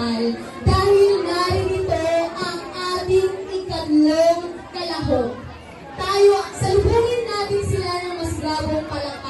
pagmamahal dahil narito ang ating ikatlong kalahok. Tayo, salubungin natin sila ng mas grabong palakay.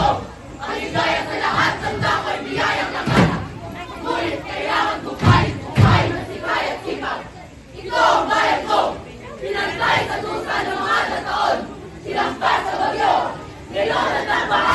ito ang ligaya sa lahat ng dako'y biyayang laman. Ngunit kailangan kumain, kumain na sipay at sipaw. Ito ang bayan ko. Pinantay sa tusa ng mga taon. Sinampas sa bagyo. Ngayon ang nabahan.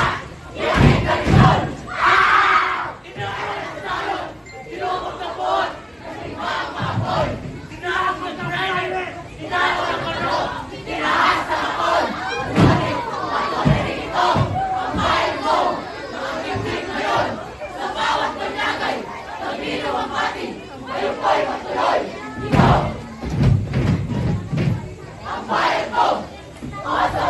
Awesome.